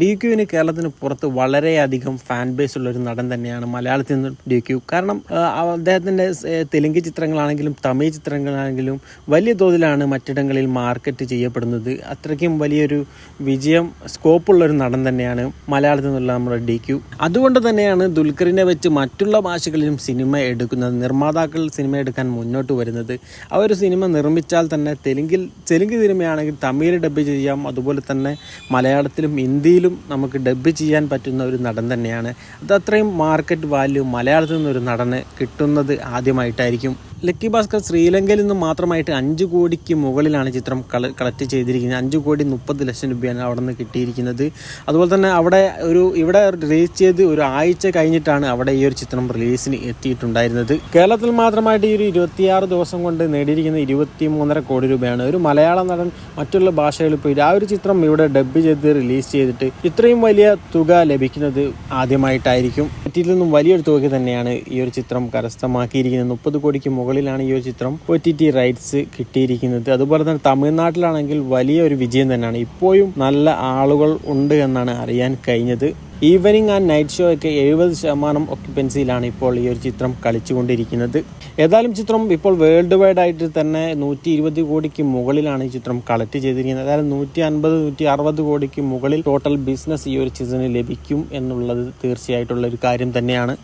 D ക്യുവിന് കേരളത്തിന് പുറത്ത് വളരെയധികം ഫാൻ ബേസ് ഉള്ള ഒരു നടൻ തന്നെയാണ് മലയാളത്തിൽ നിന്ന് ഡി ക്യു. കാരണം അദ്ദേഹത്തിന്റെ തെലുങ്ക് ചിത്രങ്ങളാണെങ്കിലും തമിഴ് ചിത്രങ്ങളാണെങ്കിലും വലിയ തോതിലാണ് മറ്റിടങ്ങളിൽ മാർക്കറ്റ് ചെയ്യപ്പെടുന്നത്. അത്രയ്ക്കും വലിയൊരു വിജയം സ്കോപ്പുള്ള ഒരു നടൻ തന്നെയാണ് മലയാളത്തിൽ നിന്നുള്ള നമ്മുടെ ഡി ക്യു. അതുകൊണ്ട് തന്നെയാണ് ദുൽഖറിനെ വെച്ച് മറ്റുള്ള ഭാഷകളിലും സിനിമ എടുക്കുന്നത് നിർമ്മാതാക്കൾ സിനിമ എടുക്കാൻ മുന്നോട്ട് വരുന്നത്. ആ ഒരു സിനിമ നിർമ്മിച്ചാൽ തന്നെ തെലുങ്കിൽ തെലുങ്ക് സിനിമയാണെങ്കിൽ തമിഴിൽ ഡബ് ചെയ്യാം അതുപോലെ തന്നെ മലയാളത്തിലും ഹിന്ദിയിലും നമുക്ക് ഡബ് ചെയ്യാൻ പറ്റുന്ന ഒരു നടൻ തന്നെയാണ്. അത് അത്രയും മാർക്കറ്റ് വാല്യൂ മലയാളത്തിൽ നിന്നൊരു നടന് കിട്ടുന്നത് ആദ്യമായിട്ടായിരിക്കും. ലക്കി ഭാസ്കർ ശ്രീലങ്കയിൽ നിന്ന് മാത്രമായിട്ട് അഞ്ച് കോടിക്ക് മുകളിലാണ് ചിത്രം കള കളക്ട് ചെയ്തിരിക്കുന്നത്. അഞ്ച് കോടി മുപ്പത് ലക്ഷം രൂപയാണ് അവിടെ നിന്ന് കിട്ടിയിരിക്കുന്നത്. അതുപോലെ തന്നെ അവിടെ ഒരു ഇവിടെ റിലീസ് ചെയ്ത് ഒരു ആഴ്ച കഴിഞ്ഞിട്ടാണ് അവിടെ ഈ ഒരു ചിത്രം റിലീസിന് എത്തിയിട്ടുണ്ടായിരുന്നത്. കേരളത്തിൽ മാത്രമായിട്ട് ഈ ഒരു ഇരുപത്തിയാറ് ദിവസം കൊണ്ട് നേടിയിരിക്കുന്ന ഇരുപത്തി മൂന്നര കോടി രൂപയാണ് ഒരു മലയാള നടൻ മറ്റുള്ള ഭാഷകളിൽ പോയി ആ ഒരു ചിത്രം ഇവിടെ ഡബ് ചെയ്ത് റിലീസ് ചെയ്തിട്ട് ഇത്രയും വലിയ തുക ലഭിക്കുന്നത് ആദ്യമായിട്ടായിരിക്കും. നെറ്റിൽ നിന്നും വലിയൊരു തുക തന്നെയാണ് ഈ ഒരു ചിത്രം കരസ്ഥമാക്കിയിരിക്കുന്നത്. മുപ്പത് കോടിക്ക് മുകളിലാണ് ഈ ഒരു ചിത്രം ഒ ടി ടി റൈറ്റ്സ് കിട്ടിയിരിക്കുന്നത്. അതുപോലെ തന്നെ തമിഴ്നാട്ടിലാണെങ്കിൽ വലിയ ഒരു വിജയം തന്നെയാണ്. ഇപ്പോഴും നല്ല ആളുകൾ ഉണ്ട് എന്നാണ് അറിയാൻ കഴിഞ്ഞത്. ഈവനിങ് ആൻഡ് നൈറ്റ് ഷോ ഒക്കെ എഴുപത് ശതമാനം ഒക്യുപ്പൻസിയിലാണ് ഇപ്പോൾ ഈ ഒരു ചിത്രം കളിച്ചുകൊണ്ടിരിക്കുന്നത്. ഏതായാലും ചിത്രം ഇപ്പോൾ വേൾഡ് വൈഡ് ആയിട്ട് തന്നെ നൂറ്റി ഇരുപത് കോടിക്ക് മുകളിലാണ് ഈ ചിത്രം കളക്ട് ചെയ്തിരിക്കുന്നത്. അതായത് നൂറ്റി അൻപത് നൂറ്റി അറുപത് കോടിക്ക് മുകളിൽ ടോട്ടൽ ബിസിനസ് ഈ ഒരു സീസണിൽ ലഭിക്കും എന്നുള്ളത് തീർച്ചയായിട്ടുള്ള ഒരു കാര്യം തന്നെയാണ്.